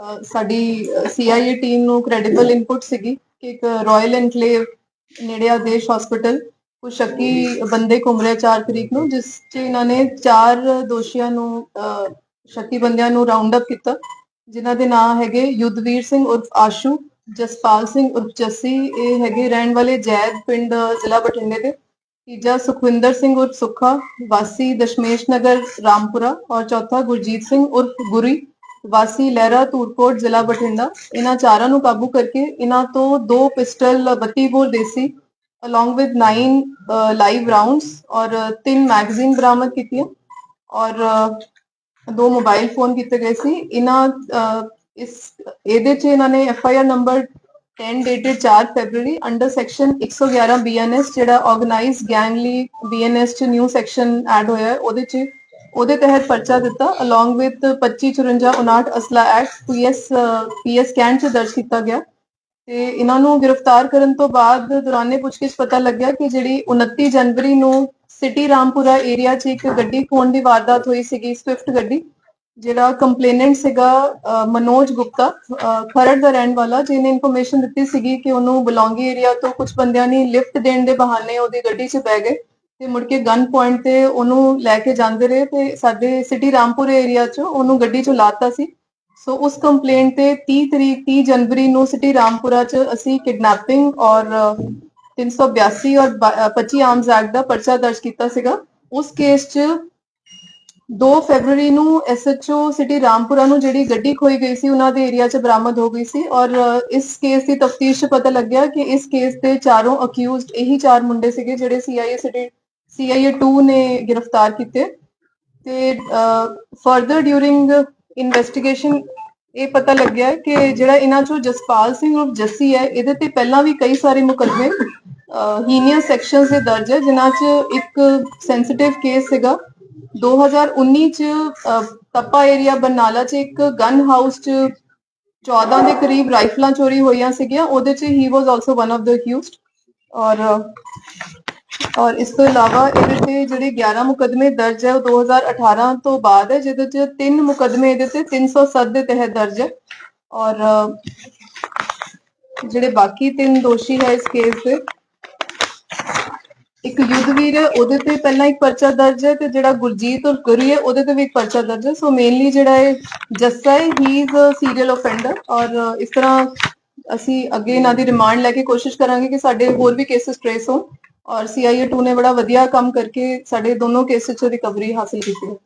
ਅਹ ਸਾਡੀ CIA team ਨੂੰ credible input ਸੀਗੀ ਕਿ ਇੱਕ ਰਾਇਲ ਐਨਕਲੇਵ ਨੇੜੇ ਆਦੇਸ਼ ਹਸਪੀਟਲ ਕੁਝ ਸ਼ੱਕੀ ਬੰਦੇ ਘੁੰਮ ਰਹੇ 4 ਤਰੀਕ ਨੂੰ, ਜਿਸ 'ਚ ਇਹਨਾਂ ਨੇ ਚਾਰ ਦੋਸ਼ੀਆਂ ਨੂੰ ਸ਼ੱਕੀ ਬੰਦਿਆਂ ਨੂੰ ਰਾਉਂਡ ਅਪ ਕੀਤਾ, ਜਿਨ੍ਹਾਂ ਦੇ ਨਾਂ ਹੈਗੇ ਯੁੱਧਵੀਰ ਸਿੰਘ ਉਰਫ ਆਸ਼ੂ, ਜਸਪਾਲ ਸਿੰਘ ਉਰਫ ਜੱਸੀ, ਇਹ ਹੈਗੇ ਰਹਿਣ ਵਾਲੇ ਜੈਦ ਪਿੰਡ ਜ਼ਿਲ੍ਹਾ ਬਠਿੰਡੇ ਦੇ, ਤੀਜਾ ਸੁਖਵਿੰਦਰ ਸਿੰਘ ਉਰਫ ਸੁੱਖਾ, ਵਾਸੀ ਦਸ਼ਮੇਸ਼ ਨਗਰ ਰਾਮਪੁਰਾ, ਔਰ ਚੌਥਾ ਗੁਰਜੀਤ ਸਿੰਘ ਉਰਫ ਗੁਰੀ। ਵਾਸੀ ਲਹਿਰਾ, ਧੂਰਕੋਟ, ਜ਼ਿਲ੍ਹਾ ਬਠਿੰਡਾ। ਇਹਨਾਂ ਚਾਰਾਂ ਨੂੰ ਕਾਬੂ ਕਰਕੇ ਇਹਨਾਂ ਤੋਂ ਦੋ ਪਿਸਟਲ 32 ਬੋਰ ਦੇਸੀ, along with 9 ਲਾਈਵ ਰਾਉਂਡਸ ਔਰ ਤਿੰਨ ਮੈਗਜ਼ੀਨ ਬਰਾਮਦ ਕੀਤੀਆਂ। ਔਰ ਦੋ ਮੋਬਾਈਲ ਫੋਨ ਕੀਤੇ ਗਏ ਸੀ। ਇਹਨਾਂ ਇਸ, ਇਹਦੇ ਚ ਇਹਨਾਂ ਨੇ F I R number 10 dated 4 February under section 111 BNS ਜਿਹੜਾ ਆਰਗੇਨਾਈਜ਼ਡ ਗੈਂਗ ਲਈ ਬੀਐਨਐਸ ਚ ਨਿਊ ਸੈਕਸ਼ਨ ਐਡ ਹੋਇਆ ਹੈ, ਉਹਦੇ ਚ ਉਹਦੇ ਤਹਿਤ ਪਰਚਾ ਦਿੱਤਾ, along with 2554 ਅਸਲਾ ਐਕਟ ਪੀਐਸ ਪੀਐਸ ਕੈਂਟ ਚ ਦਰਜ ਕੀਤਾ ਗਿਆ। ਤੇ ਇਹਨਾਂ ਨੂੰ ਗ੍ਰਿਫਤਾਰ ਕਰਨ ਤੋਂ ਬਾਅਦ ਦੌਰਾਨੇ ਪੁੱਛਗਿੱਛ ਪਤਾ ਲੱਗਿਆ ਕਿ ਜਿਹੜੀ 29 ਜਨਵਰੀ ਨੂੰ ਸਿਟੀ ਰਾਮਪੁਰਾ ਏਰੀਆ 'ਚ ਇੱਕ ਗੱਡੀ ਖੋਣ ਦੀ ਵਾਰਦਾਤ ਹੋਈ ਸੀਗੀ ਸਵਿਫਟ ਗੱਡੀ, ਜਿਹੜਾ ਕੰਪਲੇਨੈਂਟ ਸੀਗਾ ਮਨੋਜ ਗੁਪਤਾ ਖਰੜ ਦਾ ਰਹਿਣ ਵਾਲਾ, ਜਿਹਨੇ ਇਨਫੋਰਮੇਸ਼ਨ ਦਿੱਤੀ ਸੀਗੀ ਕਿ ਉਹਨੂੰ ਬਲੌਂਗੀ ਏਰੀਆ ਤੋਂ ਕੁਝ ਬੰਦਿਆਂ ਨੇ ਲਿਫਟ ਦੇਣ ਦੇ ਬਹਾਨੇ ਉਹਦੀ ਗੱਡੀ 'ਚ ਬਹਿ ਗਏ। ਤੇ ਮੁੜ ਕੇ ਗਨ ਪੁਆਇੰਟ ਤੇ ਉਹਨੂੰ ਲੈ ਕੇ ਜਾਂਦੇ ਰਹੇ ਤੇ ਸਾਡੇ ਸਿਟੀ ਰਾਮਪੁਰ ਏਰੀਆ 'ਚ ਉਹਨੂੰ ਗੱਡੀ 'ਚੋਂ ਲਾਤਾ ਸੀ। ਸੋ ਉਸ ਕੰਪਲੇਂਟ ਤੇ 30 ਤਰੀਕ 30 ਜਨਵਰੀ ਨੂੰ ਸਿਟੀ ਰਾਮਪੁਰਾ 'ਚ ਅਸੀਂ ਕਿਡਨੈਪਿੰਗ ਔਰ ਅਹ, 382 ਔਰ ਬ- ਅਹ, 25 ਆਰਮਸ ਐਕਟ ਦਾ ਪਰਚਾ ਦਰਜ ਕੀਤਾ ਸੀਗਾ। ਉਸ ਕੇਸ 'ਚ 2 ਫੈਬਰੂਰੀ ਨੂੰ ਐਸਐਚਓ ਸਿਟੀ ਰਾਮਪੁਰਾ ਨੂੰ ਜਿਹੜੀ ਗੱਡੀ ਖੋਈ ਗਈ ਸੀ ਉਹਨਾਂ ਦੇ ਏਰੀਆ 'ਚ ਬਰਾਮਦ ਹੋ ਗਈ ਸੀ ਔਰ ਇਸ ਕੇਸ ਦੀ ਤਫਤੀਸ਼ 'ਚ ਪਤਾ ਲੱਗਿਆ ਕਿ ਇਸ ਕੇਸ ਦੇ ਚਾਰੋਂ ਅਕਿਊਜ਼ਡ ਇਹੀ ਚਾਰ ਮੁੰਡੇ ਸੀਗੇ ਜਿਹੜੇ ਸੀਆਈਏ ਸਿਟੀ ਸੀਆਈਏ 2 ਨੇ ਗ੍ਰਿਫਤਾਰ ਕੀਤੇ ਤੇ ਫਰਦਰ ਡਿਊਰਿੰਗ ਇਨਵੈਸਟੀਗੇਸ਼ਨ ਇਹ ਪਤਾ ਲੱਗਿਆ ਕਿ ਜਿਹੜਾ ਇਹਨਾਂ ਚੋਂ ਜਸਪਾਲ ਸਿੰਘ ਉਰਫ ਜੱਸੀ ਹੈ ਇਹਦੇ ਤੇ ਪਹਿਲਾਂ ਵੀ ਕਈ ਸਾਰੇ ਮੁਕੱਦਮੇ ਹੀਨੀਅਸ ਸੈਕਸ਼ਨਸ ਦੇ ਦਰਜ ਹੈ ਜਿਨ੍ਹਾਂ 'ਚ ਇੱਕ ਸੈਂਸਿਟਿਵ ਕੇਸ ਸੀਗਾ। 2019 ਚ ਅਹ, ਤੱਪਾ ਏਰੀਆ ਬਰਨਾਲਾ 'ਚ ਇੱਕ ਗਨ ਹਾਊਸ 'ਚ 14 ਦੇ ਕਰੀਬ ਰਾਈਫਲਾਂ ਚੋਰੀ ਹੋਈਆਂ ਸੀਗੀਆਂ ਉਹਦੇ 'ਚ he was also one of the accused ਔਰ ਔਰ ਇਸ ਤੋਂ ਇਲਾਵਾ ਇਹਦੇ ਤੇ ਜਿਹੜੇ 11 ਮੁਕਦਮੇ ਦਰਜ ਹੈ, ਉਹ 2018 ਤੋਂ ਬਾਅਦ ਹੈ, ਜਿਹਦੇ 'ਚ ਤਿੰਨ ਮੁਕਦਮੇ ਇਹਦੇ ਤੇ 307 ਦੇ ਤਹਿਤ ਦਰਜ ਹੈ। ਔਰ, ਜਿਹੜੇ ਬਾਕੀ ਤਿੰਨ ਦੋਸ਼ੀ ਹੈ ਇਸ ਕੇਸ ਦੇ, ਇੱਕ ਯੁੱਧਵੀਰ ਹੈ, ਉਹਦੇ ਤੇ ਪਹਿਲਾਂ ਇੱਕ ਪਰਚਾ ਦਰਜ ਹੈ ਤੇ ਜਿਹੜਾ ਗੁਰਜੀਤ ਔਰ ਗੁਰੀ ਹੈ, ਉਹਦੇ ਤੇ ਵੀ ਇੱਕ ਪਰਚਾ ਦਰਜ ਹੈ। ਸੋ ਮੇਨਲੀ ਜਿਹੜਾ ਹੈ ਜੱਸਾ ਹੈ he is a serial offender ਔਰ ਇਸ ਤਰ੍ਹਾਂ ਅਸੀਂ ਅੱਗੇ ਇਹਨਾਂ ਦੀ ਰਿਮਾਂਡ ਲੈ ਕੇ ਕੋਸ਼ਿਸ਼ ਕਰਾਂਗੇ ਕਿ ਸਾਡੇ ਹੋਰ ਵੀ ਕੇसेस ਟ੍ਰੇਸ ਹੋਣ। ਔਰ ਸੀਆਈਏ 2 ਨੇ ਬੜਾ ਵਧੀਆ ਕੰਮ ਕਰਕੇ ਸਾਡੇ ਦੋਨੋਂ ਕੇਸਿਸ 'ਚ ਰਿਕਵਰੀ ਹਾਸਲ ਕੀਤੀ ਹੈ।